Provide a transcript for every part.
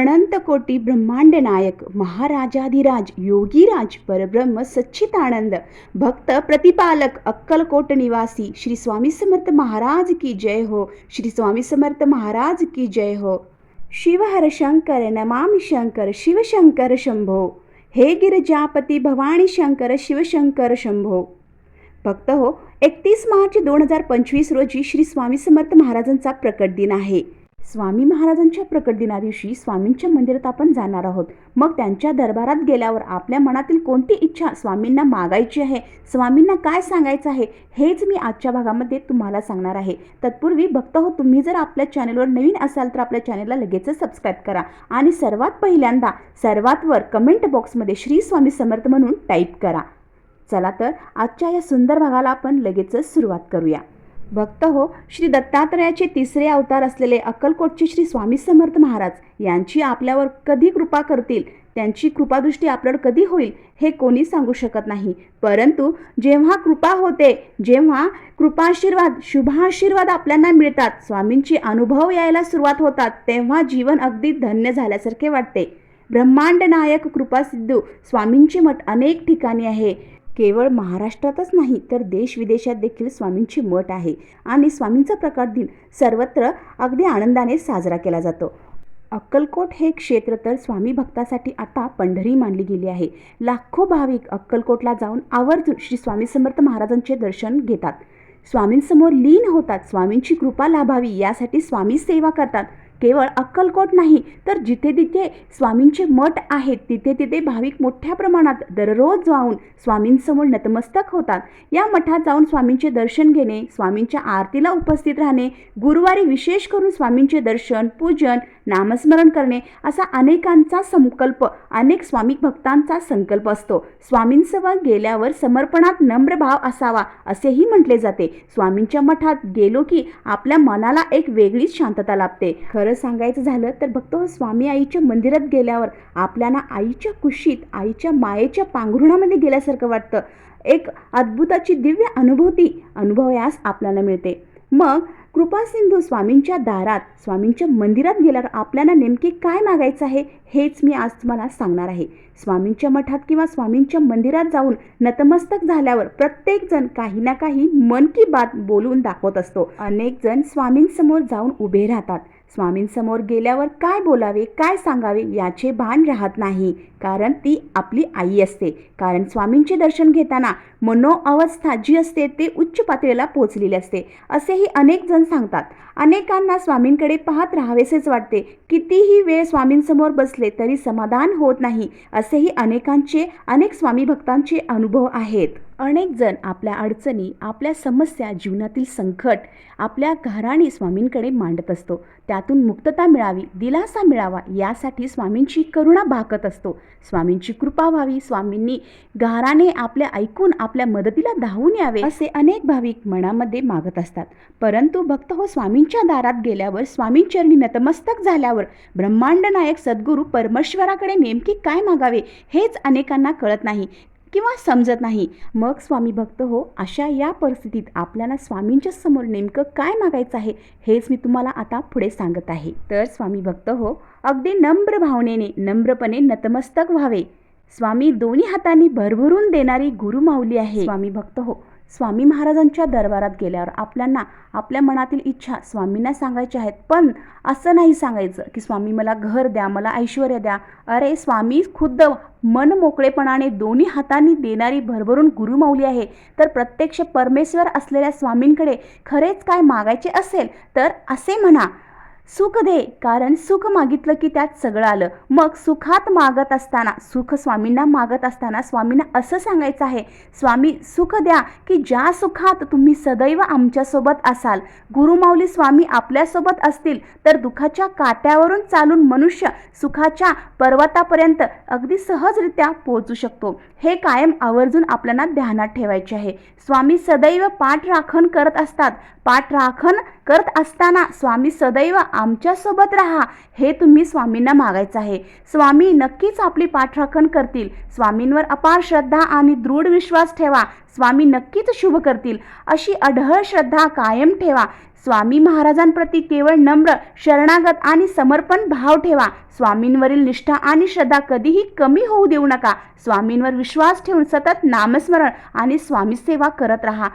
अनंत कोटी ब्रह्मांड नायक महाराजाधिराज योगीराज परब्रह्म सच्चितानंद भक्त प्रतिपालक अक्कलकोट निवासी श्री स्वामी समर्थ महाराज की जय हो श्री स्वामी समर्थ महाराज की जय हो। शिवहर शंकर नमामि शंकर शिवशंकर शंभो। हे गिरजापती भवानी शंकर शिवशंकर शंभो। भक्त हो एकतीस मार्च दोन हजार पंचवीस रोजी श्री स्वामी समर्थ महाराजांचा प्रकट दिन आहे। स्वामी महाराजांच्या प्रकट दिनादिवशी स्वामींच्या मंदिरात आपण जाणार आहोत. मग त्यांच्या दरबारात गेल्यावर आपल्या मनातील कोणती इच्छा स्वामींना मागायची आहे? स्वामींना काय सांगायचं आहे? हेच मी आजच्या भागामध्ये तुम्हाला सांगणार आहे. तत्पूर्वी भक्त हो तुम्ही जर आपल्या चॅनलवर नवीन असाल तर आपल्या चॅनलला लगेचच सबस्क्राईब करा. आणि सर्वात पहिल्यांदा सर्वात वर कमेंट बॉक्समध्ये श्री स्वामी समर्थ म्हणून टाईप करा. चला तर आजच्या या सुंदर भागाला आपण लगेचच सुरुवात करूया. भक्त हो श्री दत्तात्रयाचे तिसरे अवतार असलेले अक्कलकोटचे श्री स्वामी समर्थ महाराज यांची आपल्यावर कधी कृपा करतील? त्यांची कृपादृष्टी आपल्यावर कधी होईल? हे कोणी सांगू शकत नाही. परंतु जेव्हा कृपा होते जेव्हा कृपाशीर्वाद शुभाशीर्वाद आपल्याला मिळतात स्वामींचे अनुभव यायला सुरुवात होतात तेव्हा जीवन अगदी धन्य झाल्यासारखे वाटते. ब्रह्मांड नायक कृपासिद्धू स्वामींचे मठ अनेक ठिकाणी आहे. केवळ महाराष्ट्रातच नाही तर देश विदेशात देखील स्वामींची मठ आहे आणि स्वामींचा प्रकार दिन सर्वत्र अगदी आनंदाने साजरा केला जातो. अक्कलकोट हे क्षेत्र तर स्वामी भक्तासाठी आता पंढरी मानली गेली आहे. लाखो भाविक अक्कलकोटला जाऊन आवर्जून श्री स्वामी समर्थ महाराजांचे दर्शन घेतात. स्वामींसमोर लीन होतात स्वामींची कृपा लाभावी यासाठी स्वामी सेवा करतात. केवळ अक्कलकोट नाही तर जिथे तिथे स्वामींचे मठ आहेत तिथे तिथे भाविक मोठ्या प्रमाणात दररोज जाऊन स्वामींसमोर नतमस्तक होतात. या मठात जाऊन स्वामींचे दर्शन घेणे स्वामींच्या आरतीला उपस्थित राहणे गुरुवारी विशेष करून स्वामींचे दर्शन पूजन नामस्मरण करणे असा अनेकांचा संकल्प अनेक स्वामी भक्तांचा संकल्प असतो. स्वामींसमोर गेल्यावर समर्पणात नम्र भाव असावा असेही म्हटले जाते. स्वामींच्या मठात गेलो की आपल्या मनाला एक वेगळीच शांतता लाभते. खरं सांगायचं झालं तर भक्त हो स्वामी आईच्या मंदिरात गेल्यावर आपल्याला आईच्या कुशीत आईच्या मायेच्या पांघरुणामध्ये गेल्यासारखं वाटतं. एक अद्भुताची दिव्य अनुभूती अनुभवयास आपल्याला मिळते. मग कृपासिंधू स्वामींच्या दारात स्वामींच्या मंदिरात गेल्यावर आपल्याला नेमके काय मागायचं आहे हेच मी आज तुम्हाला सांगणार आहे. स्वामींच्या मठात किंवा स्वामींच्या मंदिरात जाऊन नतमस्तक झाल्यावर प्रत्येकजण काही ना काही मन की बात बोलून दाखवत असतो. अनेक जण स्वामींसमोर जाऊन उभे राहतात. स्वामींसमोर गेल्यावर काय बोलावे काय सांगावे याचे भान राहत नाही. कारण ती आपली आई असते. कारण स्वामींचे दर्शन घेताना मनोअवस्था जी असते ते उच्च पातळीला पोचलेली असते. असेही अनेक जण सांगतात. अनेकांना स्वामींकडे पाहत राहावेसेच वाटते. कितीही वेळ स्वामींसमोर बसले तरी समाधान होत नाही असेही अनेकांचे अनेक स्वामी भक्तांचे अनुभव आहेत. अनेक जण आपल्या अडचणी आपल्या समस्या जीवनातील संकट आपल्या घराणी स्वामींकडे मांडत असतो. त्यातून मुक्तता मिळावी दिलासा मिळावा यासाठी स्वामींची करुणा भाकत असतो. स्वामींची कृपा व्हावी स्वामींनी घराने आपल्या ऐकून आपल्या मदतीला धावून यावे असे अनेक भाविक मनामध्ये मागत असतात. परंतु भक्त हो स्वामींच्या दारात गेल्यावर स्वामींचरणी नतमस्तक झाल्यावर ब्रह्मांड नायक सद्गुरू परमेश्वराकडे नेमके काय मागावे हेच अनेकांना कळत नाही. किंवा समजत नाही. मग स्वामी भक्त हो अशा या परिस्थितीत आपल्याला स्वामींच्या समोर नेमकं काय मागायचं आहे हेच मी तुम्हाला आता पुढे सांगत आहे. तर स्वामी भक्त हो अगदी नम्र भावनेने नम्रपणे नतमस्तक व्हावे. स्वामी दोन्ही हातांनी भरभरून देणारी गुरुमाऊली आहे. स्वामी भक्त हो स्वामी महाराजांच्या दरबारात गेल्यावर आपल्यांना आपल्या मनातील इच्छा स्वामींना सांगायच्या आहेत. पण असं नाही सांगायचं की स्वामी मला घर द्या मला ऐश्वर द्या. अरे स्वामी खुद्द मन मोकळेपणाने दोन्ही हातांनी देणारी भरभरून गुरुमाऊली आहे. तर प्रत्यक्ष परमेश्वर असलेल्या स्वामींकडे खरेच काय मागायचे असेल तर असे म्हणा. सुख दे. कारण सुख मागितलं की त्यात सगळं आलं. मग सुखात मागत असताना सुख स्वामींना मागत असताना स्वामींना असं सांगायचं आहे स्वामी सुख द्या की ज्या सुखात तुम्ही सदैव आमच्यासोबत असाल गुरुमाऊली स्वामी आपल्यासोबत असतील तर दुःखाच्या काट्यावरून चालून मनुष्य सुखाच्या पर्वतापर्यंत अगदी सहजरित्या पोहोचू शकतो. हे कायम आवर्जून आपल्याला ध्यानात ठेवायचे आहे. स्वामी सदैव पाठ राखण करत असतात. पाठ राखण करत असताना स्वामी सदैव आमच्यासोबत राहा हे तुम्ही स्वामींना मागायचं आहे. स्वामी नक्कीच आपली पाठराखण करतील. स्वामींवर अपार श्रद्धा आणि दृढ विश्वास ठेवा. स्वामी नक्कीच शुभ करतील. अशी अढळ श्रद्धा कायम ठेवा. स्वामी महाराजांप्रती केवळ नम्र शरणागत आणि समर्पण भाव ठेवा. स्वामींवरील निष्ठा आणि श्रद्धा कधीही कमी होऊ देऊ नका. स्वामींवर विश्वास ठेवून सतत नामस्मरण आणि स्वामी सेवा करत राहा.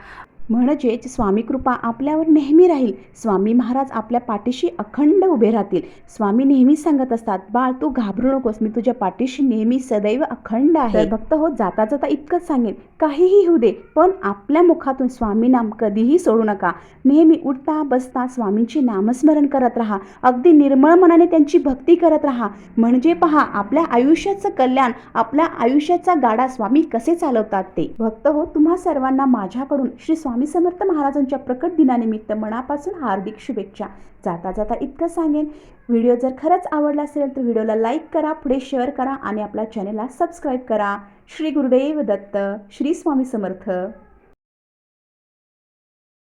म्हणजेच स्वामी कृपा आपल्यावर नेहमी राहील. स्वामी महाराज आपल्या पाठीशी अखंड उभे राहतील. स्वामी नेहमी सांगत असतात बाळ तू घाबरू नकोस मी तुझ्या पाठीशी नेहमी सदैव अखंड आहे. भक्त हो जाता जाता इतकंच सांगेन काहीही होऊ दे पण आपल्या मुखातून स्वामी नाम कधीही सोडू नका. नेहमी उठता बसता स्वामींची नामस्मरण करत राहा. अगदी निर्मळ मनाने त्यांची भक्ती करत राहा. म्हणजे पहा आपल्या आयुष्याचं कल्याण आपल्या आयुष्याचा गाडा स्वामी कसे चालवतात ते. भक्त हो तुम्हा सर्वांना माझ्याकडून श्री स्वामी समर्थ महाराजांच्या प्रकट दिनानिमित्त मनापासून हार्दिक शुभेच्छा. जाता जाता इतकं सांगेन व्हिडिओ जर खरंच आवडला असेल तर व्हिडिओला लाईक करा पुढे शेअर करा आणि आपल्या चॅनेलला सबस्क्राईब करा. श्री गुरुदेव दत्त श्री स्वामी समर्थ.